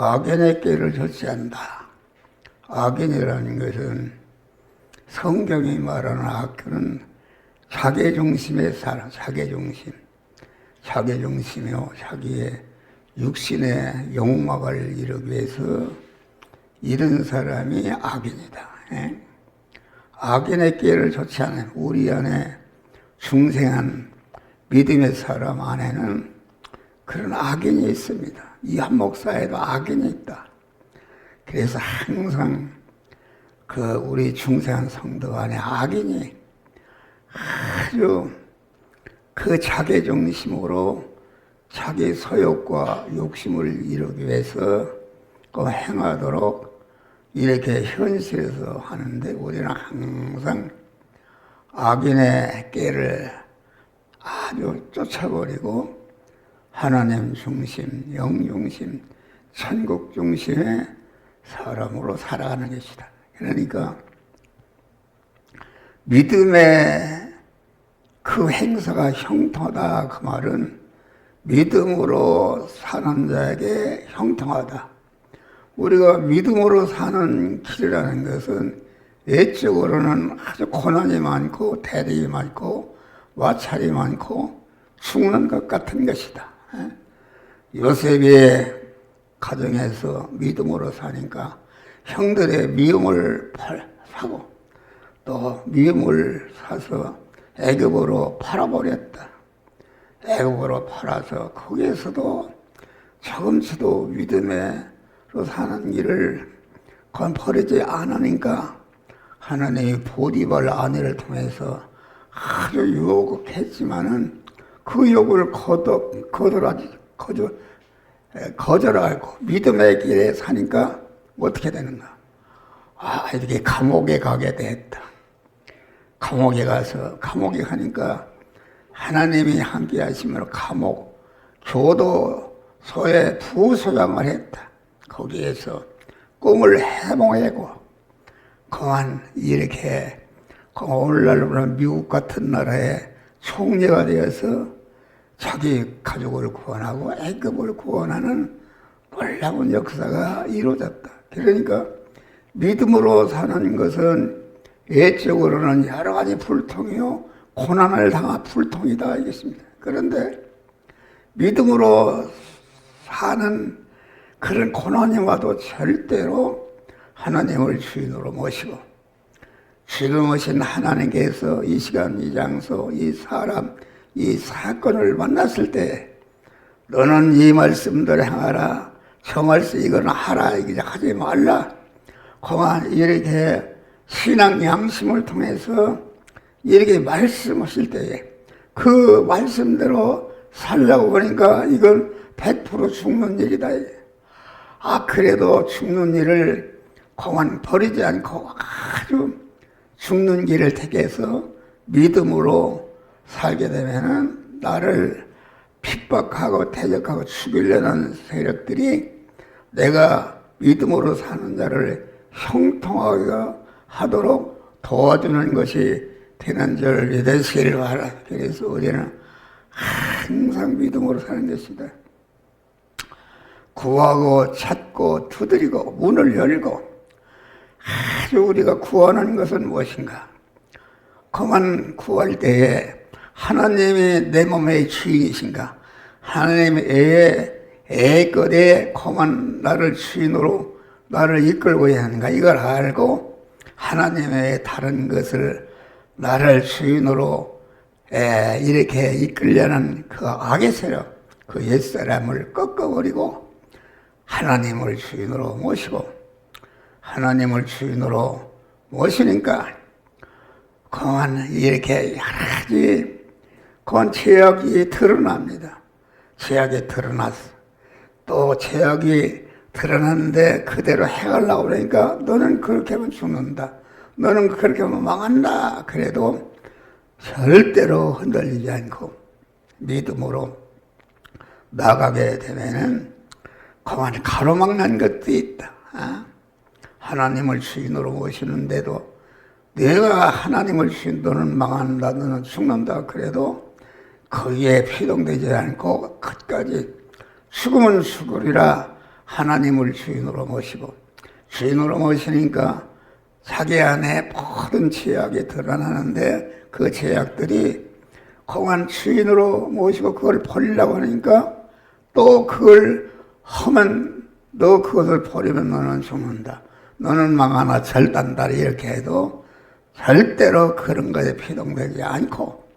악인의 길을 젖지한다. 악인이라는 것은 성경이 말하는 악교는 자기 중심의 사람, 자기 중심, 자기 중심이요, 자기의 육신의 욕망을 이루기 위해서 이런 사람이 악인이다. 예? 악인의 길을 좋지 않아요. 우리 안에 중생한 믿음의 사람 안에는 그런 악인이 있습니다. 이 한 목사에도 악인이 있다. 그래서 항상 그 우리 중생한 성도 안에 악인이 아주 그 자기 중심으로 자기 소욕과 욕심을 이루기 위해서 그 행하도록 이렇게 현실에서 하는데 우리는 항상 악인의 깨를 아주 쫓아버리고 하나님 중심, 영 중심, 천국 중심의 사람으로 살아가는 것이다. 그러니까 믿음의 그 행사가 형통하다 그 말은 믿음으로 사는 자에게 형통하다. 우리가 믿음으로 사는 길이라는 것은 예적으로는 아주 고난이 많고 대립이 많고 와찰이 많고 죽는 것 같은 것이다. 요셉의 가정에서 믿음으로 사니까 형들의 미움을 사고 또 미움을 사서 애굽으로 팔아버렸다. 애굽으로 팔아서 거기에서도 조금씩도 믿음으로 사는 일을 건 버리지 않으니까 하나님이 보디발 아내를 통해서 아주 유혹했지만은 그 욕을 거둬 거절하지 거절 거절하고 믿음의 길에 사니까 어떻게 되는가? 아 이렇게 감옥에 가게 됐다. 감옥에 가서 감옥에 가니까 하나님이 함께 하심으로 감옥 교도소에 부소장을 했다. 거기에서 꿈을 해몽하고 그만 이렇게 오늘날 보면 미국 같은 나라에 총리가 되어서 자기 가족을 구원하고 애급을 구원하는 놀라운 역사가 이루어졌다. 그러니까 믿음으로 사는 것은 예적으로는 여러 가지 불통이요 고난을 당한 불통이다 이겠습니다. 그런데 믿음으로 사는 그런 고난이 와도 절대로 하나님을 주인으로 모시고 지금 오신 하나님께서 이 시간, 이 장소, 이 사람, 이 사건을 만났을 때 너는 이 말씀대로 행하라. 저 말씀 이거는 하라. 이게 하지 말라. 그만 이렇게 신앙 양심을 통해서 이렇게 말씀하실 때에 그 말씀대로 살라고 보니까 이건 100% 죽는 일이다. 아, 그래도 죽는 일을 그만 버리지 않고 아주 죽는 길을 택해서 믿음으로 살게 되면은 나를 핍박하고 대적하고 죽이려는 세력들이 내가 믿음으로 사는 자를 형통하게 하도록 도와주는 것이 되는 줄 믿으시길 바라. 그래서 우리는 항상 믿음으로 사는 것이다. 구하고 찾고 두드리고 문을 열고 아주 우리가 구하는 것은 무엇인가? 그만 구할 때에 하나님이 내 몸의 주인이신가? 하나님의 애의 것에 그만 나를 주인으로 나를 이끌고야 하는가? 이걸 알고 하나님의 다른 것을 나를 주인으로 에, 이렇게 이끌려는 그 악의 세력, 그 옛사람을 꺾어버리고 하나님을 주인으로 모시고 하나님을 주인으로 모시니까 그만 이렇게 여러 가지 그만 죄악이 드러납니다. 죄악이 드러났어. 또 죄악이 드러났는데 그대로 해가려고 그러니까 너는 그렇게 하면 죽는다. 너는 그렇게 하면 망한다. 그래도 절대로 흔들리지 않고 믿음으로 나가게 되면은 그만 가로막는 것도 있다. 어? 하나님을 주인으로 모시는데도 내가 하나님을 주인 너는 망한다 너는 죽는다 그래도 거기에 피동되지 않고 끝까지 죽으면 죽으리라 하나님을 주인으로 모시고 주인으로 모시니까 자기 안에 모든 죄악이 드러나는데 그 죄악들이 공한 주인으로 모시고 그걸 버리려고 하니까 또 그걸 하면 너 그것을 버리면 너는 죽는다. 너는 망하나 절단다 이렇게 해도 절대로 그런 것에 피동되지 않고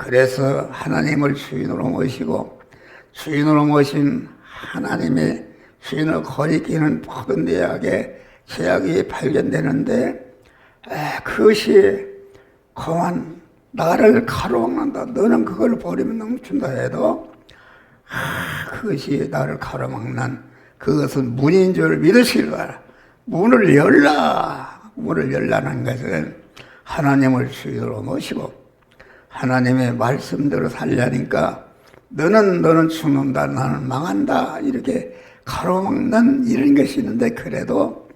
그래서 하나님을 주인으로 모시고 주인으로 모신 하나님의 주인을 거리끼는 모든 대학에 제약이 발견되는데 에, 그것이 공한 나를 가로막는다. 너는 그걸 버리면 넘준다 해도 아, 그것이 나를 가로막는 그것은 문인 줄 믿으시기 바라. 문을 열라. 문을 열라는 것은 하나님을 주인으로 모시고 하나님의 말씀대로 살려니까 너는 너는 죽는다 나는 망한다 이렇게 가로막는 이런 것이 있는데 그래도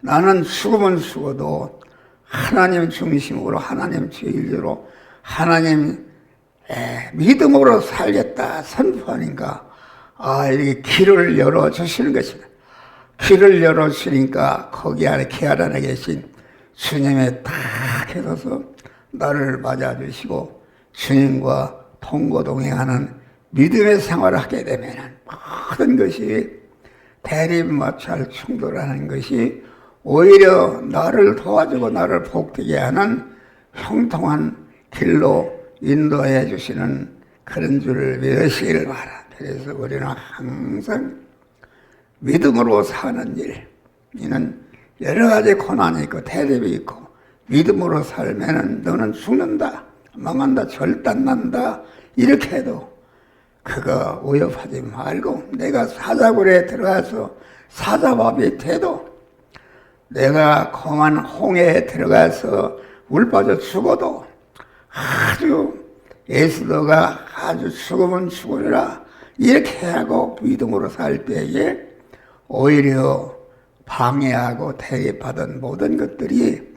나는 죽으면 죽어도 하나님 중심으로 하나님 제일로 하나님 에, 믿음으로 살겠다 선포하니까 아 이렇게 길을 열어 주시는 것이다. 길을 열어 주니까 거기 안에 길 안에 계신 주님의 딱 해서서 나를 맞아 주시고 주님과 통고동행하는 믿음의 생활을 하게 되면 모든 것이 대립 마찰 충돌하는 것이 오히려 나를 도와주고 나를 복되게 하는 형통한 길로 인도해 주시는 그런 줄을 믿으시길 바라. 그래서 우리는 항상 믿음으로 사는 일, 이는 여러 가지 고난이 있고 대립이 있고 믿음으로 살면은 너는 죽는다, 망한다, 절단 난다 이렇게 해도 그거 위협하지 말고 내가 사자굴에 들어가서 사자밥이 돼도 내가 공한 홍해에 들어가서 물 빠져 죽어도 아주 예수도가 아주 죽으면 죽으리라 이렇게 하고 믿음으로 살 때에 오히려 방해하고 대입하던 모든 것들이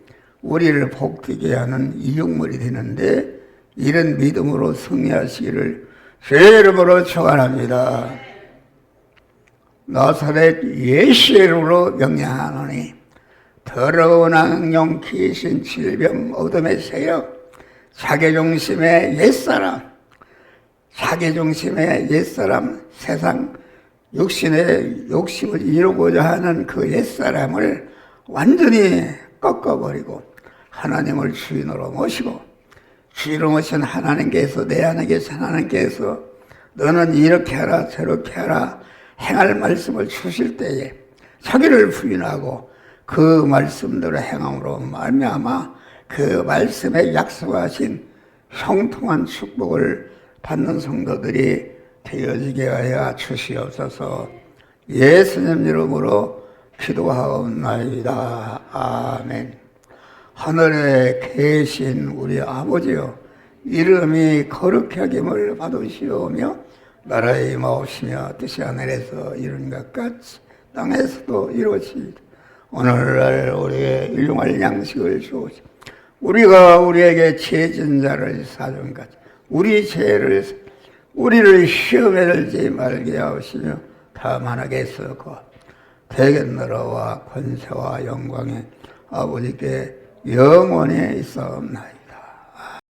우리를 복되게 하는 이용물이 되는데 이런 믿음으로 승리하시기를 제 이름으로 축원합니다. 나사렛 예수의 이름으로 명령하노니 더러운 악령 귀신 질병 어둠의 세력 자기중심의 옛사람 자기중심의 옛사람 세상 육신의 욕심을 이루고자 하는 그 옛사람을 완전히 꺾어버리고 하나님을 주인으로 모시고 주인으로 모신 하나님께서 내 안에 계신 하나님께서 너는 이렇게 하라 저렇게 하라 행할 말씀을 주실 때에 자기를 부인하고 그 말씀대로 행함으로 말미암아 그 말씀에 약속하신 형통한 축복을 받는 성도들이 되어지게 하여 주시옵소서 예수님 이름으로 기도하옵나이다. 아멘. 하늘에 계신 우리 아버지여 이름이 거룩하김을 받으시오며 나라의 마옵시며 뜻이 하늘에서 이룬 것 같이 땅에서도 이루어지이다. 오늘날 우리의 일용할 양식을 주옵시 우리가 우리에게 죄진 자를 것 우리 죄를 우리를 시험에 들지 말게 하시며 다만 하겠소고 대견 나라와 권세와 영광의 아버지께 영원히 있사옵나이다.